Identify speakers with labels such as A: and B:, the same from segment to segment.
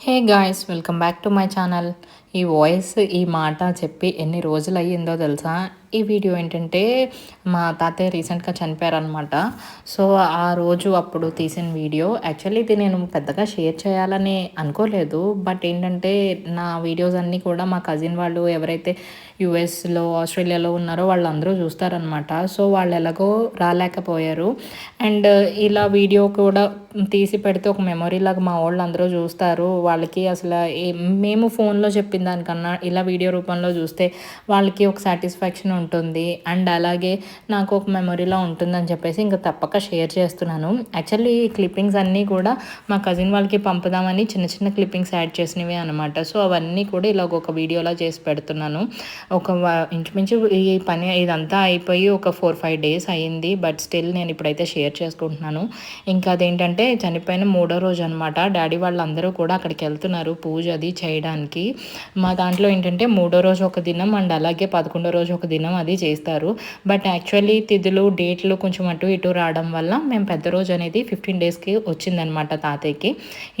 A: Hey guys welcome back to my channel. ఈ voice ఈ మాట చెప్పి ఎన్ని రోజులు అయ్యిందో తెలుసా? ఈ వీడియో ఏంటంటే మా తాతయ్య రీసెంట్గా చనిపోయారనమాట సో ఆ రోజు అప్పుడు తీసిన వీడియో యాక్చువల్లీ ఇది నేను పెద్దగా షేర్ చేయాలని అనుకోలేదు. బట్ ఏంటంటే నా వీడియోస్ అన్నీ కూడా మా కజిన్ వాళ్ళు ఎవరైతే యుఎస్లో ఆస్ట్రేలియాలో ఉన్నారో వాళ్ళందరూ చూస్తారనమాట సో వాళ్ళు ఎలాగో రాలేకపోయారు. అండ్ ఇలా వీడియో కూడా తీసి పెడితే ఒక మెమొరీ లాగా మా వాళ్ళు అందరూ చూస్తారు. వాళ్ళకి అసలు మేము ఫోన్లో చెప్పిన దానికన్నా ఇలా వీడియో రూపంలో చూస్తే వాళ్ళకి ఒక సాటిస్ఫాక్షన్ ఉంటుంది. అండ్ అలాగే నాకు ఒక మెమొరీలా ఉంటుందని చెప్పేసి ఇంకా తప్పక షేర్ చేస్తున్నాను. యాక్చువల్లీ ఈ క్లిప్పింగ్స్ అన్నీ కూడా మా కజిన్ వాళ్ళకి పంపుదామని చిన్న చిన్న క్లిప్పింగ్స్ యాడ్ చేసినవి అనమాట సో అవన్నీ కూడా ఇలా ఒక వీడియోలా చేసి పెడుతున్నాను. ఒక ఇంచుమించు ఈ పని ఇదంతా అయిపోయి ఒక ఫోర్ ఫైవ్ డేస్ అయ్యింది బట్ స్టిల్ నేను ఇప్పుడైతే షేర్ చేసుకుంటున్నాను. ఇంకా అదేంటంటే చనిపోయిన మూడో రోజు అనమాట డాడీ వాళ్ళందరూ కూడా అక్కడికి వెళ్తున్నారు పూజ అది చేయడానికి. మా దాంట్లో ఏంటంటే మూడో రోజు ఒక దినం అండ్ అలాగే పదకొండో రోజు ఒక దినం అది చేస్తారు. బట్ యాక్చువల్లీ తిథులు డేట్లు కొంచెం అటు ఇటు రావడం వల్ల మేము పెద్ద రోజు అనేది ఫిఫ్టీన్ డేస్కి వచ్చిందనమాట తాతయ్యకి.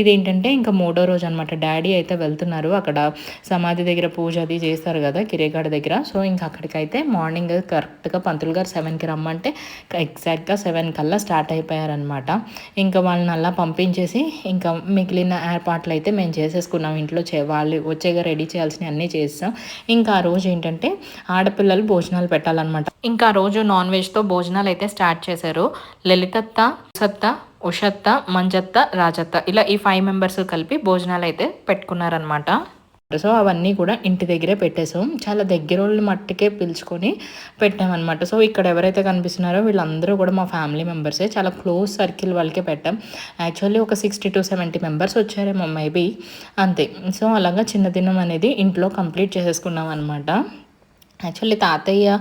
A: ఇదేంటంటే ఇంకా మూడో రోజు అనమాట డాడీ అయితే వెళ్తున్నారు అక్కడ సమాధి దగ్గర పూజ అది చేస్తారు కదా కిరేగాడ దగ్గర. సో ఇంకా అక్కడికైతే మార్నింగ్ కరెక్ట్గా పంతులు గారు సెవెన్కి రమ్మంటే ఎగ్జాక్ట్గా సెవెన్ కల్లా స్టార్ట్ అయిపోయారనమాట ఇంకా వాళ్ళని అలా పంపించేసి ఇంకా మిగిలిన ఏర్పాట్లు అయితే మేము చేసేసుకున్నాం. ఇంట్లో చే వాళ్ళు వచ్చేగా రెడీ చేయాల్సినవి అన్నీ చేస్తాం ఇంకా ఆ రోజు ఏంటంటే ఆడపిల్లలు భోజనాలు పెట్టాలన్నమాట. ఇంకా రోజు నాన్ వెజ్తో భోజనాలు అయితే స్టార్ట్ చేశారు. లలితత్త సత్త ఉషత్త మంజత్త రాజత్త. ఇలా ఈ ఫైవ్ మెంబర్స్ కలిపి భోజనాలు అయితే పెట్టుకున్నారనమాట సో అవన్నీ కూడా ఇంటి దగ్గరే పెట్టేసాం చాలా దగ్గర వాళ్ళ మట్టుకే పిలుచుకొని పెట్టామన్నమాట. సో ఇక్కడ ఎవరైతే కనిపిస్తున్నారో వీళ్ళందరూ కూడా మా ఫ్యామిలీ మెంబర్సే చాలా క్లోజ్ సర్కిల్ వాళ్ళకే పెట్టాం. యాక్చువల్లీ ఒక సిక్స్టీ టు సెవెంటీ మెంబర్స్ వచ్చారేమో మేబీ అంతే. సో అలాగా చిన్న దినం అనేది ఇంట్లో కంప్లీట్ చేసేసుకున్నాం అనమాట యాక్చువల్లీ తాతయ్య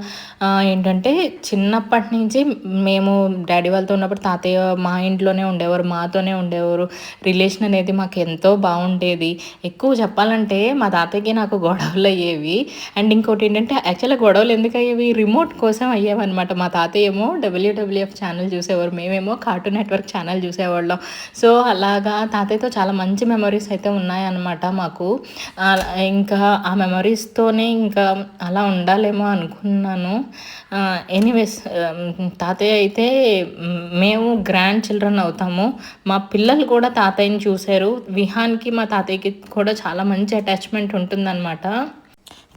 A: ఏంటంటే చిన్నప్పటి నుంచి మేము డాడీ వాళ్ళతో ఉన్నప్పుడు తాతయ్య మా ఇంట్లోనే ఉండేవారు మాతోనే ఉండేవారు. రిలేషన్ అనేది మాకు ఎంతో బాగుండేది. ఎక్కువ చెప్పాలంటే మా తాతయ్యకి నాకు గొడవలు అయ్యేవి. అండ్ ఇంకోటి ఏంటంటే యాక్చువల్గా గొడవలు ఎందుకు అయ్యేవి? రిమోట్ కోసం అయ్యేవన్నమాట. మా తాతయ్య ఏమో డబ్ల్యూడబ్ల్యూఎఫ్ ఛానల్ చూసేవారు. మేమేమో కార్టూన్ నెట్వర్క్ ఛానల్ చూసేవాళ్ళం. సో అలాగా తాతయ్యతో చాలా మంచి మెమరీస్ అయితే ఉన్నాయన్నమాట మాకు. ఇంకా ఆ మెమరీస్తోనే ఇంకా అలా ఉండాలి ఉండాలేమో అనుకున్నాను. ఎనీవేస్ తాతయ్య అయితే మేము గ్రాండ్ చిల్డ్రన్ అవుతాము. మా పిల్లలు కూడా తాతయ్యని చూశారు. విహాన్కి మా తాతయ్యకి కూడా చాలా మంచి అటాచ్మెంట్ ఉంటుందన్నమాట.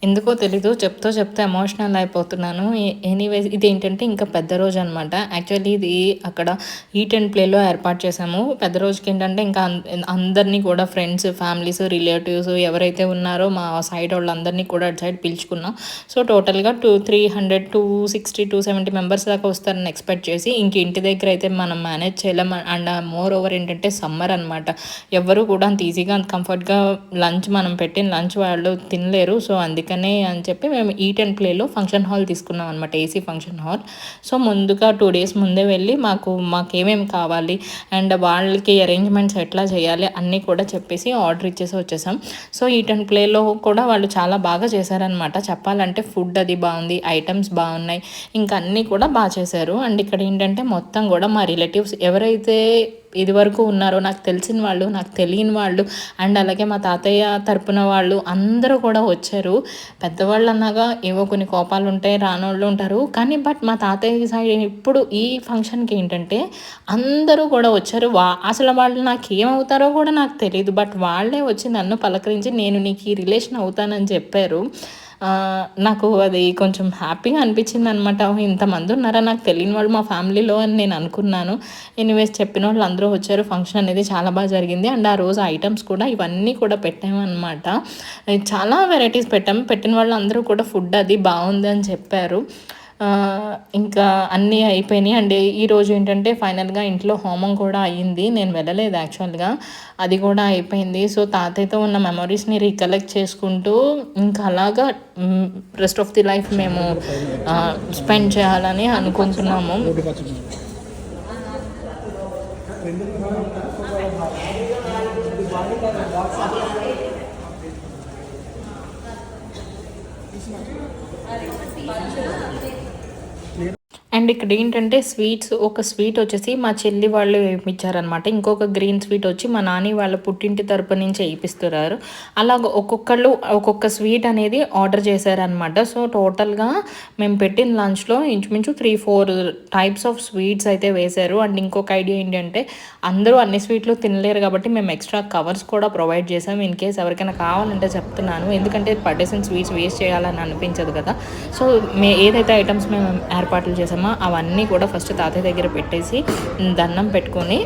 A: ఎందుకో తెలీదు చెప్తూ చెప్తే ఎమోషనల్ అయిపోతున్నాను. ఎనీవేస్ ఇది ఏంటంటే ఇంకా పెద్ద రోజు అనమాట యాక్చువల్లీ ఇది అక్కడ ఈట్ అండ్ ప్లేలో ఏర్పాటు చేసాము పెద్ద రోజుకి ఏంటంటే ఇంకా అందరినీ కూడా ఫ్రెండ్స్ ఫ్యామిలీస్ రిలేటివ్స్ ఎవరైతే ఉన్నారో మా సైడ్ వాళ్ళందరినీ కూడా అటు సైడ్ పిలుచుకున్నాం. సో టోటల్గా two three hundred two sixty two seventy members దాకా వస్తారని ఎక్స్పెక్ట్ చేసి ఇంక ఇంటి దగ్గర అయితే మనం మేనేజ్ చేయలేం. అండ్ మోర్ ఓవర్ ఏంటంటే సమ్మర్ అనమాట ఎవరు కూడా అంత ఈజీగా అంత కంఫర్ట్గా లంచ్ మనం పెట్టిన లంచ్ వాళ్ళు తినలేరు. సో అందుకే అందుకనే అని చెప్పి మేము ఈట్ అండ్ ప్లేలో ఫంక్షన్ హాల్ తీసుకున్నాం అనమాట ఏసీ ఫంక్షన్ హాల్ సో ముందుగా టూ డేస్ ముందే వెళ్ళి మాకు మాకు ఏమేమి కావాలి అండ్ వాళ్ళకి అరేంజ్మెంట్స్ ఎట్లా చేయాలి అన్నీ కూడా చెప్పేసి ఆర్డర్ ఇచ్చేసి వచ్చేసాం. సో ఈట్ అండ్ ప్లేలో కూడా వాళ్ళు చాలా బాగా చేశారనమాట చెప్పాలంటే ఫుడ్ అది బాగుంది ఐటమ్స్ బాగున్నాయి ఇంకా అన్నీ కూడా బాగా చేశారు. అండ్ ఇక్కడ ఏంటంటే మొత్తం కూడా మా రిలేటివ్స్ ఎవరైతే ఇదివరకు ఉన్నారో నాకు తెలిసిన వాళ్ళు నాకు తెలియని వాళ్ళు అండ్ అలాగే మా తాతయ్య తరపున వాళ్ళు అందరూ కూడా వచ్చారు. పెద్దవాళ్ళు అన్నాగా ఏవో కొన్ని కోపాలు ఉంటాయి రానోళ్ళు ఉంటారు. కానీ బట్ మా తాతయ్య సైడ్ ఇప్పుడు ఈ ఫంక్షన్కి ఏంటంటే అందరూ కూడా వచ్చారు. వా అసలు వాళ్ళు నాకు ఏమవుతారో కూడా నాకు తెలియదు బట్ వాళ్ళే వచ్చి నన్ను పలకరించి నేను నీకు ఈ రిలేషన్ అవుతానని చెప్పారు. నాకు అది కొంచెం హ్యాపీగా అనిపించింది అనమాట ఇంతమంది ఉన్నారా? నాకు తెలియని వాళ్ళు మా ఫ్యామిలీలో అని నేను అనుకున్నాను. ఎనీవేస్ చెప్పిన వాళ్ళు అందరూ వచ్చారు. ఫంక్షన్ అనేది చాలా బాగా జరిగింది. అండ్ ఆ రోజు ఐటమ్స్ కూడా ఇవన్నీ కూడా పెట్టామన్నమాట చాలా వెరైటీస్ పెట్టాము. పెట్టిన వాళ్ళు అందరూ కూడా ఫుడ్ అది బాగుంది అని చెప్పారు. ఇంకా అన్నీ అయిపోయినాయి. అండ్ ఈరోజు ఏంటంటే ఫైనల్గా ఇంట్లో హోమం కూడా అయ్యింది. నేను వెళ్ళలేదు యాక్చువల్గా. అది కూడా అయిపోయింది. సో తాతయ్యతో ఉన్న మెమరీస్ని రీకలెక్ట్ చేసుకుంటూ ఇంకా అలాగా రెస్ట్ ఆఫ్ ది లైఫ్ మేము స్పెండ్ చేయాలని అనుకుంటున్నాము. అండ్ అండ్ ఇక్కడ ఏంటంటే స్వీట్స్ ఒక స్వీట్ వచ్చేసి మా చెల్లి వాళ్ళు వేయించారనమాట ఇంకొక గ్రీన్ స్వీట్ వచ్చి మా నాని వాళ్ళ పుట్టింటి తరపు నుంచి వేయిస్తున్నారు అలాగ ఒక్కొక్కళ్ళు ఒక్కొక్క స్వీట్ అనేది ఆర్డర్ చేశారనమాట సో టోటల్గా మేము పెట్టిన లంచ్లో ఇంచుమించు three four types of sweets అయితే వేశారు. అండ్ ఇంకొక ఐడియా ఏంటంటే అందరూ అన్ని స్వీట్లు తినలేరు కాబట్టి మేము ఎక్స్ట్రా కవర్స్ కూడా ప్రొవైడ్ చేసాం ఇన్ కేస్ ఎవరికైనా కావాలంటే చెప్తున్నాను. ఎందుకంటే పడేసిన స్వీట్స్ వేస్ట్ చేయాలని అనిపించదు కదా. సో మే ఏదైతే ఐటమ్స్ మేము ఏర్పాట్లు చేసామో అవన్నీ కూడా ఫస్ట్ తాతయ్య దగ్గర పెట్టేసి దండం పెట్టుకొని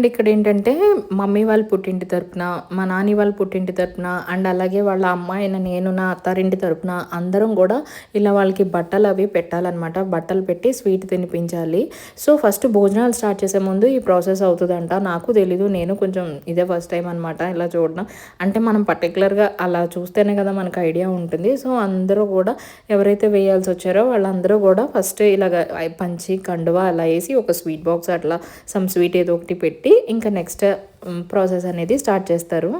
A: అండ్ ఇక్కడ ఏంటంటే మమ్మీ వాళ్ళ పుట్టింటి తరపున మా నాని వాళ్ళ పుట్టింటి తరపున అండ్ అలాగే వాళ్ళ అమ్మాయిన నేను నా అత్తారింటి తరపున అందరం కూడా ఇలా వాళ్ళకి బట్టలు అవి పెట్టాలన్నమాట. బట్టలు పెట్టి స్వీట్ తినిపించాలి. సో ఫస్ట్ భోజనాలు స్టార్ట్ చేసే ముందు ఈ ప్రాసెస్ అవుతుందంట. నాకు తెలీదు నేను కొంచెం ఇదే ఫస్ట్ టైం అనమాట ఇలా చూడడం. అంటే మనం పర్టికులర్గా అలా చూస్తేనే కదా మనకు ఐడియా ఉంటుంది. సో అందరూ కూడా ఎవరైతే వేయాల్సి వచ్చారో వాళ్ళందరూ కూడా ఫస్ట్ ఇలాగ పంచి కండువా అలా వేసి ఒక స్వీట్ బాక్స్ అట్లా సమ్ స్వీట్ ఏదో ఒకటి పెట్టి ఇంకా నెక్స్ట్ ప్రాసెస్ అనేది స్టార్ట్ చేస్తారు.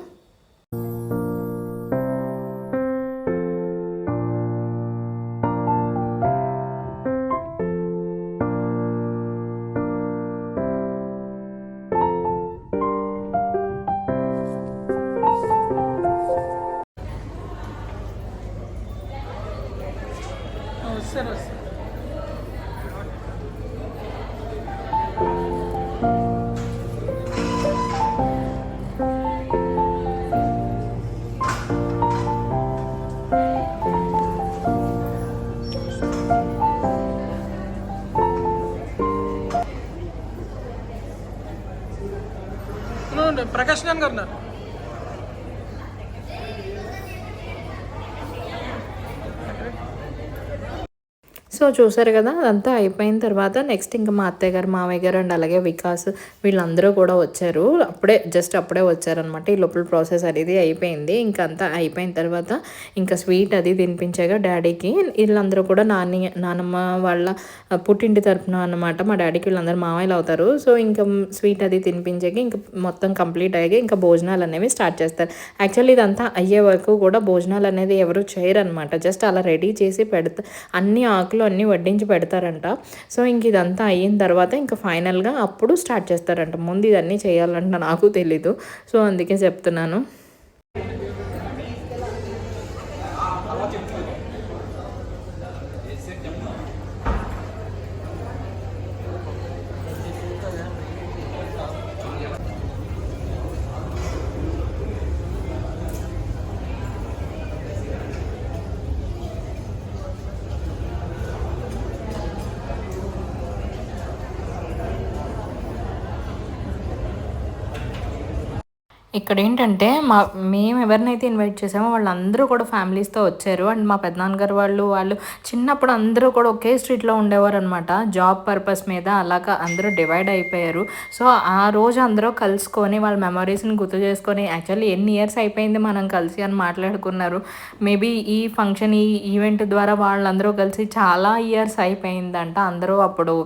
B: प्रकाशन करना
A: సో చూసారు కదా అదంతా అయిపోయిన తర్వాత నెక్స్ట్ ఇంకా మా అత్తయ్య గారు మామయ్య గారు అండ్ అలాగే వికాస్ వీళ్ళందరూ కూడా వచ్చారు. అప్పుడే జస్ట్ అప్పుడే వచ్చారనమాట ఈ లోపల ప్రాసెస్ అనేది అయిపోయింది. ఇంకా అంతా అయిపోయిన తర్వాత ఇంకా స్వీట్ అది తినిపించాక డాడీకి వీళ్ళందరూ కూడా నాని నానమ్మ వాళ్ళ పుట్టింటి తరపున అనమాట మా డాడీకి వీళ్ళందరూ మామయ్యలు అవుతారు. సో ఇంకా స్వీట్ అది తినిపించాక ఇంకా మొత్తం కంప్లీట్ అయ్యాక ఇంకా భోజనాలు అనేవి స్టార్ట్ చేస్తారు. యాక్చువల్లీ ఇదంతా అయ్యే వరకు కూడా భోజనాలు అనేది ఎవరు చేయరనమాట జస్ట్ అలా రెడీ చేసి పెడతా అన్ని ఆకులు అన్నీ వడ్డించి పెడతారంట. సో ఇంక ఇదంతా అయిన తర్వాత ఇంకా ఫైనల్గా అప్పుడు స్టార్ట్ చేస్తారంట. ముందు ఇదన్నీ చేయాలంట నాకు తెలీదు. సో అందుకే చెప్తున్నాను. ఇక్కడ ఏంటంటే మా మేము ఎవరినైతే ఇన్వైట్ చేసామో వాళ్ళందరూ కూడా ఫ్యామిలీస్తో వచ్చారు. అండ్ మా పెద్దనాన్నగారు వాళ్ళు వాళ్ళు చిన్నప్పుడు అందరూ కూడా ఒకే స్ట్రీట్లో ఉండేవారు అనమాట జాబ్ పర్పస్ మీద అలాగా అందరూ డివైడ్ అయిపోయారు. సో ఆ రోజు అందరూ కలుసుకొని వాళ్ళ మెమరీస్ని గుర్తు చేసుకొని యాక్చువల్లీ ఎన్ని ఇయర్స్ అయిపోయింది మనం కలిసి అని మాట్లాడుకున్నారు. మేబీ ఈ ఫంక్షన్ ఈ ఈవెంట్ ద్వారా వాళ్ళందరూ కలిసి చాలా ఇయర్స్ అయిపోయిందంట. అందరూ అప్పుడు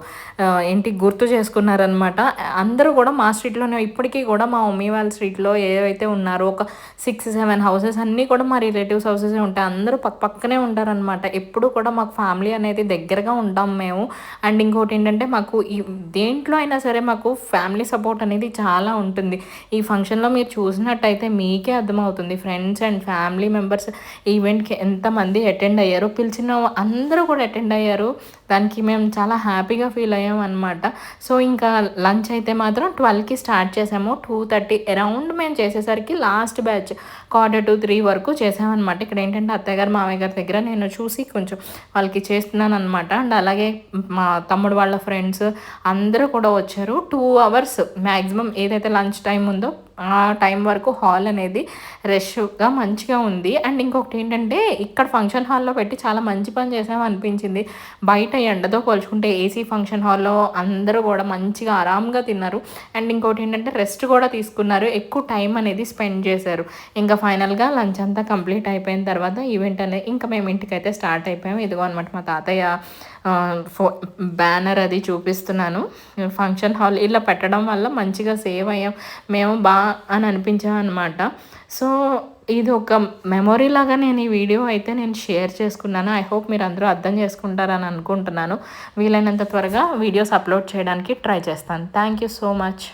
A: ఏంటి గుర్తు చేసుకున్నారనమాట అందరూ కూడా మా స్ట్రీట్లోనే ఇప్పటికీ కూడా మా మమ్మీ వాళ్ళ స్ట్రీట్లో ఏవైతే ఉన్నారో ఒక సిక్స్ సెవెన్ హౌసెస్ అన్నీ కూడా మా రిలేటివ్స్ హౌసెస్ ఉంటాయి. అందరూ పక్క పక్కనే ఉంటారనమాట ఎప్పుడు కూడా మాకు ఫ్యామిలీ అనేది దగ్గరగా ఉంటాం మేము. అండ్ ఇంకోటి ఏంటంటే మాకు ఈ దేంట్లో అయినా సరే మాకు ఫ్యామిలీ సపోర్ట్ అనేది చాలా ఉంటుంది. ఈ ఫంక్షన్లో మీరు చూసినట్టయితే మీకే అర్థమవుతుంది. ఫ్రెండ్స్ అండ్ ఫ్యామిలీ మెంబర్స్ ఈవెంట్కి ఎంతమంది అటెండ్ అయ్యారో పిలిచిన అందరూ కూడా అటెండ్ అయ్యారు. దానికి మేము చాలా హ్యాపీగా ఫీల్ అయ్యాం అనమాట సో ఇంకా లంచ్ అయితే మాత్రం ట్వెల్వ్కి స్టార్ట్ చేసాము. టూ థర్టీ అరౌండ్ మేము చేసేసరికి last batch quarter to three వరకు చేసామన్నమాట. ఇక్కడ ఏంటంటే అత్తయ్య గారు మామయ్య గారి దగ్గర నేను చూసి కొంచెం వాళ్ళకి చేస్తున్నాను అనమాట అండ్ అలాగే మా తమ్ముడు వాళ్ళ ఫ్రెండ్స్ అందరూ కూడా వచ్చారు. టూ అవర్స్ మ్యాక్సిమం ఏదైతే లంచ్ టైం ఉందో ఆ టైం వరకు హాల్ అనేది రష్గా మంచిగా ఉంది. అండ్ ఇంకొకటి ఏంటంటే ఇక్కడ ఫంక్షన్ హాల్లో పెట్టి చాలా మంచి పని చేసాం అనిపించింది. బయట ఎండతో పోల్చుకుంటే ఏసీ ఫంక్షన్ హాల్లో అందరూ కూడా మంచిగా ఆరాంగా తిన్నారు. అండ్ ఇంకోటి ఏంటంటే రెస్ట్ కూడా తీసుకున్నారు. ఎక్కువ టైం అనేది స్పెండ్ చేశారు. ఇంకా ఫైనల్గా లంచ్ అంతా కంప్లీట్ అయిపోయిన తర్వాత ఈవెంట్ అనేది ఇంకా మేము ఇంటికైతే స్టార్ట్ అయిపోయాం. ఇదిగో అనమాట మా తాతయ్య ఫో బ్యానర్ అది చూపిస్తున్నాను. ఫంక్షన్ హాల్ ఇలా పెట్టడం వల్ల మంచిగా సేవ్ అయ్యాం. మేము బా అని అనిపించాం అనమాట సో ఇది ఒక మెమొరీ లాగా నేను ఈ వీడియో అయితే నేను షేర్ చేసుకున్నాను. ఐ హోప్ మీరు అందరూ అర్థం చేసుకుంటారని అనుకుంటున్నాను. వీలైనంత త్వరగా వీడియోస్ అప్లోడ్ చేయడానికి ట్రై చేస్తాను. Thank you so much.